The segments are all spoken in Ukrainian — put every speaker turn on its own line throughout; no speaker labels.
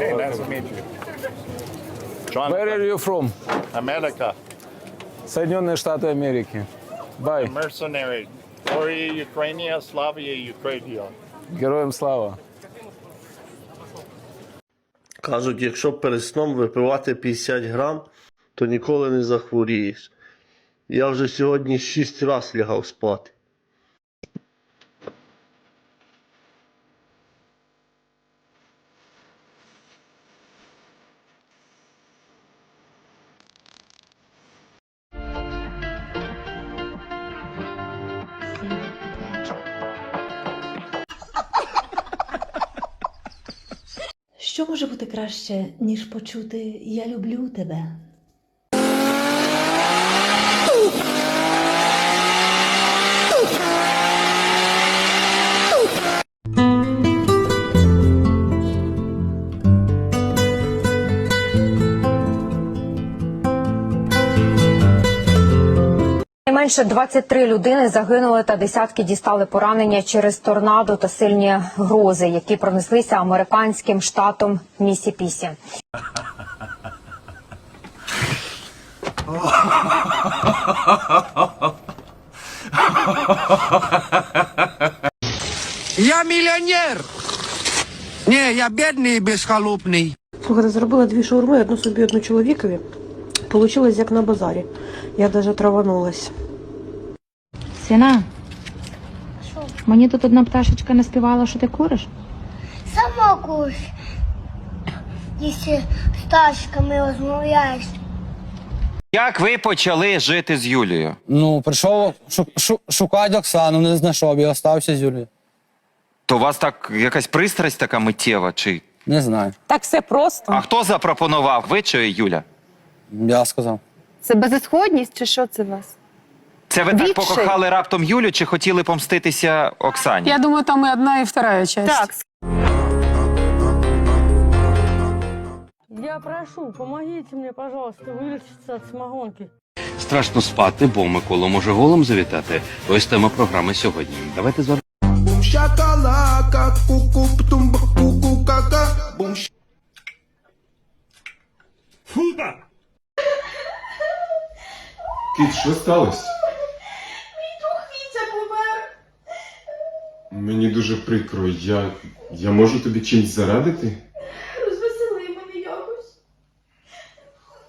Hey, nice to meet you. Jonathan,
Where are you from?
America,
Соединенные Штаты Америки. Bye.
mercenary. Glory Ukraine, Slavia Ukraine.
Героям слава.
Кажуть, якщо перед сном випивати 50 грам, то ніколи не захворієш. Я вже сьогодні 6 разів лягав спати.
Що може бути краще, ніж почути Я люблю тебе?
Найменше 23 людини загинули та десятки дістали поранення через торнадо та сильні грози, які пронеслися американським штатом Місіпісі.
Я мільйонер! Ні, я бідний і безхалупний.
Слухайте, зробила дві шаурми, одну собі, одну чоловікові. Получилось як на базарі. Я навіть траванулась.
Сина, мені тут одна пташечка наспівала, що ти куриш.
Сама куш. Якщо з тачками розмовляєш.
Як ви почали жити з Юлією?
Ну, прийшов шу- шу- шукати Оксану, не знайшов і остався з Юлією.
То у вас так якась пристрасть така миттєва? Чи
Не знаю.
Так все просто.
а хто запропонував? Ви чи Юля?
Я сказав.
Це безісходність чи що це у вас?
Це ви так
Відчай.
покохали раптом Юлю, чи хотіли помститися Оксані?
Я думаю, там і одна, і вторая часть.
Так,
Я прошу, помогите мне, пожалуйста, вылечиться от самогонки.
Страшно спати, бо Микола може голом завітати. Ось тема програми сьогодні. Давайте зараз.
Шакалака, ку-ку, птумба, ку-ку, кака, бум.
Кіт, що сталося?
Вітя помер.
Мені дуже прикро. Я. Я можу тобі чимось зарадити?
Розвесели мене якось.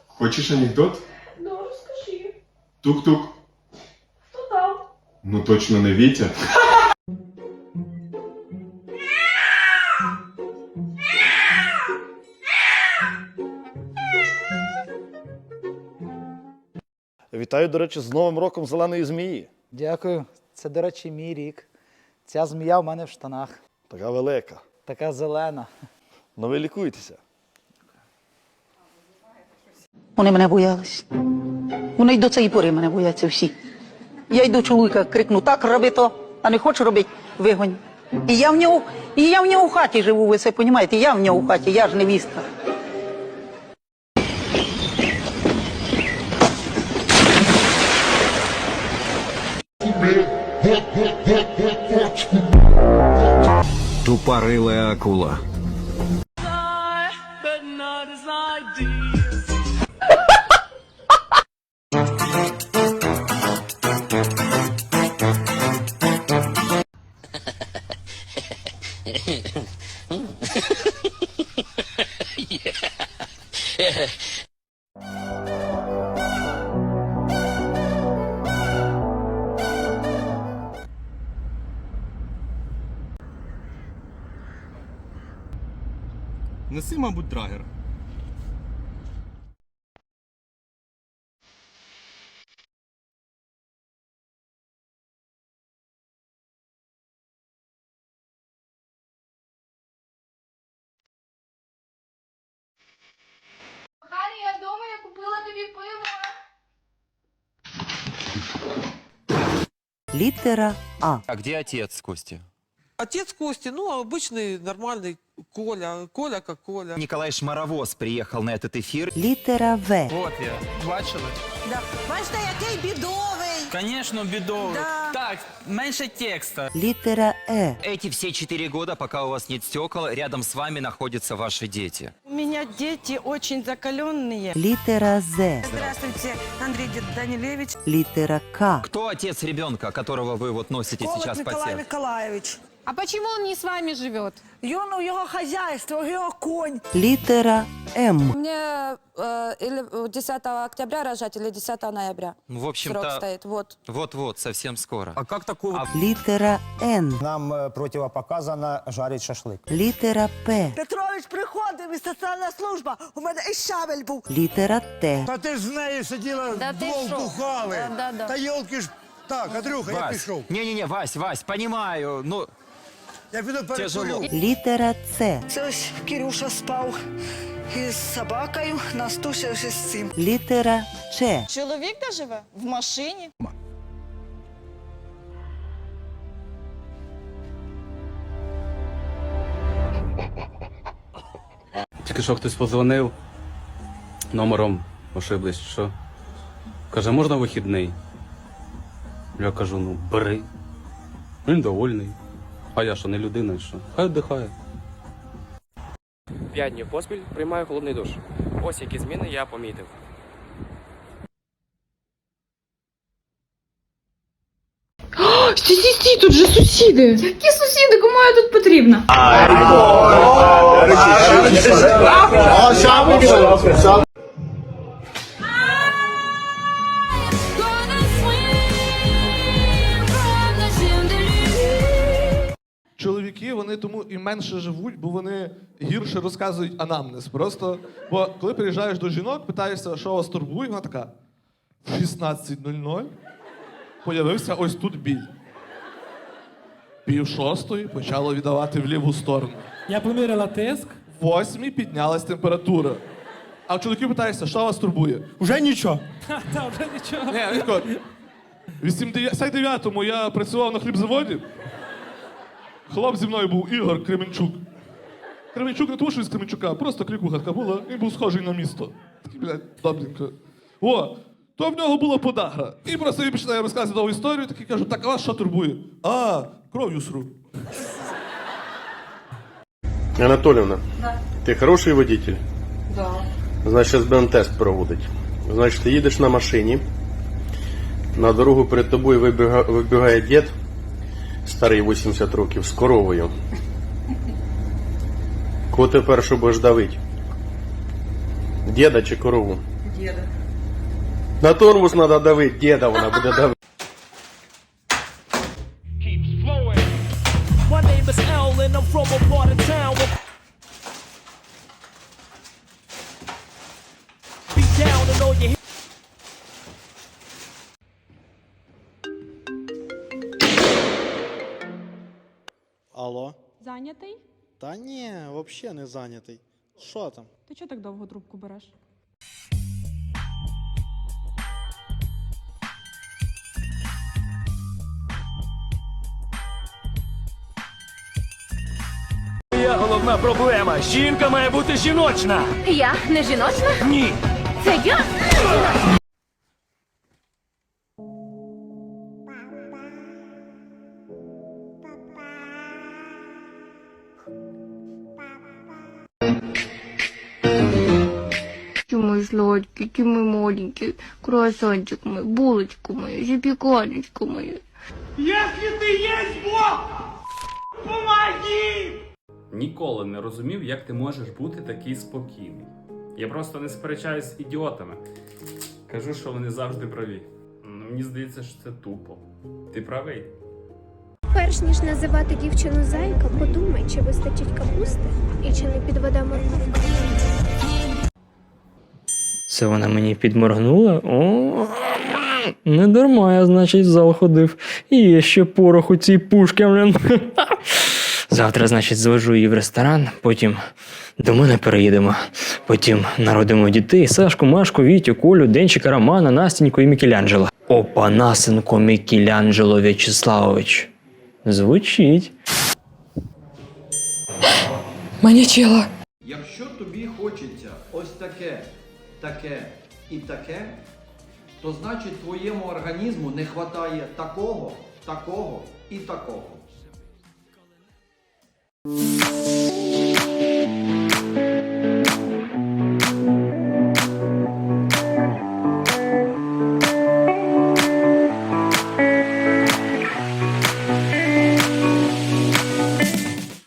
Хочеш анекдот?
Ну, розкажи.
Тук-тук.
Хто там?
Ну точно не Вітя.
Вітаю, до речі, з Новим роком зеленої змії.
Дякую. Це, до речі, мій рік. Ця змія в мене в штанах.
Така велика.
Така зелена.
Ну ви лікуйтеся.
Вони мене боялись. Вони й до цієї пори мене бояться всі. Я йду чоловіка, крикну, так роби то, а не хочеш робити, вигонь. І я в нього, і я в нього в хаті живу, ви це розумієте? Я в нього в хаті, я ж невістка.
Тупорила акула.
Неси, мабуть, драгер.
Коханий, я вдома, я купила тобі пиво.
Літера А.
А де отець Кості?
Отец Кости, ну, обычный, нормальный Коля. Коля как Коля.
Николай Шмаровоз приїхав на этот ефір.
Літера В.
Вот я. Бачили?
Бачите, який бідовий.
Звісно, бідово. Так, менше текста.
Літера Е.
Эти все четыре года, пока у вас нет стекол, рядом с вами находятся ваши дети.
У мене діти дуже закаленні.
Літера З.
Здравствуйте, Андрій Данилевич.
Літера К.
Кто отец ребенка, которого вы вот носите сейчас по телу?
Миколаївич.
А почему он не с вами живет?
Він у його хазяйство, його конь.
Літера М.
Мне или 10 октября рожать, или 10 ноября.
Ну, В общем-то,
стоит, вот.
вот-вот, совсем скоро.
А як такого? Літера Н.
Нам противопоказано жарить шашлик.
Літера П.
Петрович приходив із соціальна служба. У мене і щавель був.
Літера Т.
Та ти ж з нею сиділа,
Да ти
вдвох
що?
бухали.
Да, да, да.
Та йолки ж. Так, Андрюха, я
Вась,
пішов.
не-не-не, Вась, Вась, понимаю, ну,
Я піду перекурю.
Літера С.
Це ось Кирюша спав із собакою, настусився з цим.
Літера Ч.
Чоловік де живе? В машині?
Тільки що хтось подзвонив, номером ошиблись, що. Каже, можна вихідний? Я кажу, ну бери. Він довольний. А я що, не людина, що? Хай віддихає.
П'ять днів поспіль приймаю холодний душ. Ось які зміни я помітив.
Стій, стій, стій, тут же сусіди. Які сусіди? Кому я тут потрібна?
Вони тому і менше живуть, бо вони гірше розказують анамнез. Просто, бо коли приїжджаєш до жінок, питаєшся, що вас турбує, вона така: в 16.00 появився ось тут біль. Пів шостої почало віддавати в ліву сторону.
Я поміряла тиск.
В восьмій піднялась температура. А в чоловіків питаєшся, що вас турбує?
Уже нічого.
Та вже нічого.
Ні, він в 89-му я працював на хлібзаводі. Хлоп зі мною був Ігор Кременчук. Кременчук не тому, що він з Кременчука, просто клікуха така була, він був схожий на місто. Такий, блядь, добренько. О, то в нього була подагра. І просто він починає розказувати довгу історію, такий кажу, так а вас що турбує? А, кров'ю сру.
Анатолівна, ти хороший водитель?
Да.
Значить, зараз будемо тест проводити. Значить, ти їдеш на машині, на дорогу перед тобою вибіга- вибігає дід, старий 80 років, з коровою. Кого ти першу будеш давити? Діда чи корову?
Діда.
На тормоз треба давити, діда вона буде давити.
Алло?
Зайнятий?
Та ні, взагалі не зайнятий. Що там?
Ти чого так довго трубку береш?
Є головна проблема. Жінка має бути жіночна.
Я не жіночна?
Ні.
Це я?
Мої які мої маленькі, круасанчик мой, булочку мою, запіканочку мою.
Якщо ти є Бог, помоги!
Ніколи не розумів, як ти можеш бути такий спокійний. Я просто не сперечаюсь з ідіотами. Кажу, що вони завжди праві. Ну, мені здається, що це тупо. Ти правий.
Перш ніж називати дівчину зайка, подумай, чи вистачить капусти і чи не підведе морковка.
Це вона мені підморгнула. О, не дарма я, значить, зал ходив. І є ще порох у цій пушки, блін. Завтра, значить, звожу її в ресторан, потім до мене переїдемо. Потім народимо дітей Сашку, Машку, Вітю, Колю, Денчика, Романа, Настеньку і Мікеланджело. Опанасенко Мікеланджело В'ячеславович. Звучить.
Манячела.
таке і таке,
то значить твоєму організму не вистачає такого, такого і такого.